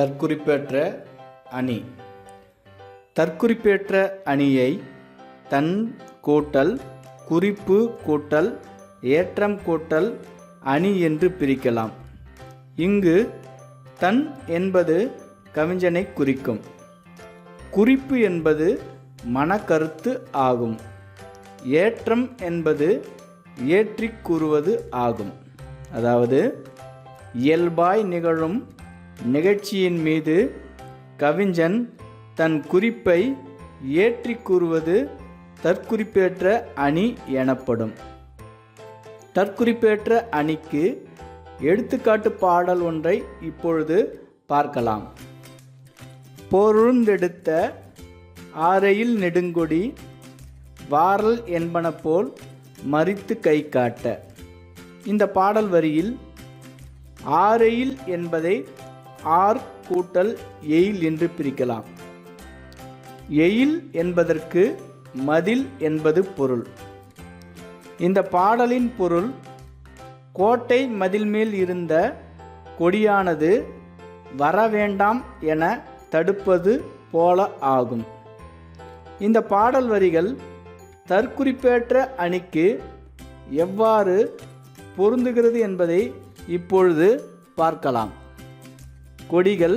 தற்குறிப்பேற்ற அணி. தற்குறிப்பேற்ற அணியை தன் கூட்டல் குறிப்பு கூட்டல் ஏற்றம் கூட்டல் அணி என்று பிரிக்கலாம். இங்கு தன் என்பது கவிஞனை குறிக்கும். குறிப்பு என்பது மனக்கருத்து ஆகும். ஏற்றம் என்பது ஏற்றி கூறுவது ஆகும். அதாவது இயல்பாய் நிகழும் நிகழ்ச்சியின் மீது கவிஞன் தன் குறிப்பை ஏற்றி கூறுவது தற்குறிப்பேற்ற அணி எனப்படும். தற்குறிப்பேற்ற அணிக்கு எடுத்துக்காட்டு பாடல் ஒன்றை இப்பொழுது பார்க்கலாம். பொருந்தெடுத்த ஆரையில் நெடுங்கொடி வாரல் என்பன போல் மறித்து கை காட்ட. இந்த பாடல் வரியில் ஆரெயில் என்பதை ஆர் கூட்டல் எயில் என்று பிரிக்கலாம். எயில் என்பதற்கு மதில் என்பது பொருள். இந்த பாடலின் பொருள் கோட்டை மதில் மேல் இருந்த கொடியானது வரவேண்டாம் என தடுப்பது போல ஆகும். இந்த பாடல் வரிகள் தற்குறிப்பேற்ற அணிக்கு எவ்வாறு பொருந்துகிறது என்பதை இப்பொழுது பார்க்கலாம். கொடிகள்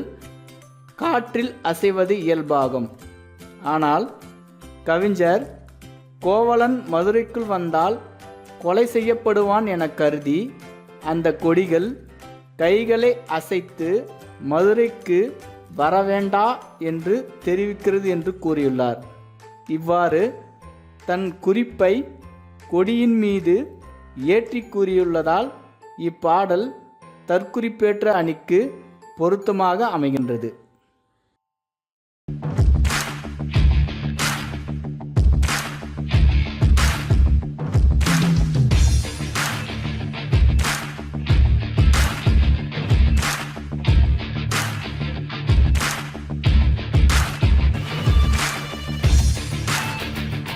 காற்றில் அசைவது இயல்பாகும். ஆனால் கவிஞர் கோவலன் மதுரைக்குள் வந்தால் கொலை செய்யப்படுவான் என கருதி அந்த கொடிகள் கைகளை அசைத்து மதுரைக்கு வரவேண்டா என்று தெரிவிக்கிறது என்று கூறியுள்ளார். இவ்வாறு தன் குறிப்பை கொடியின் மீது ஏற்றி கூறியுள்ளதால் இப்பாடல் தற்குறிப்பேற்ற அணிக்கு பொருத்தமாக அமைகின்றது.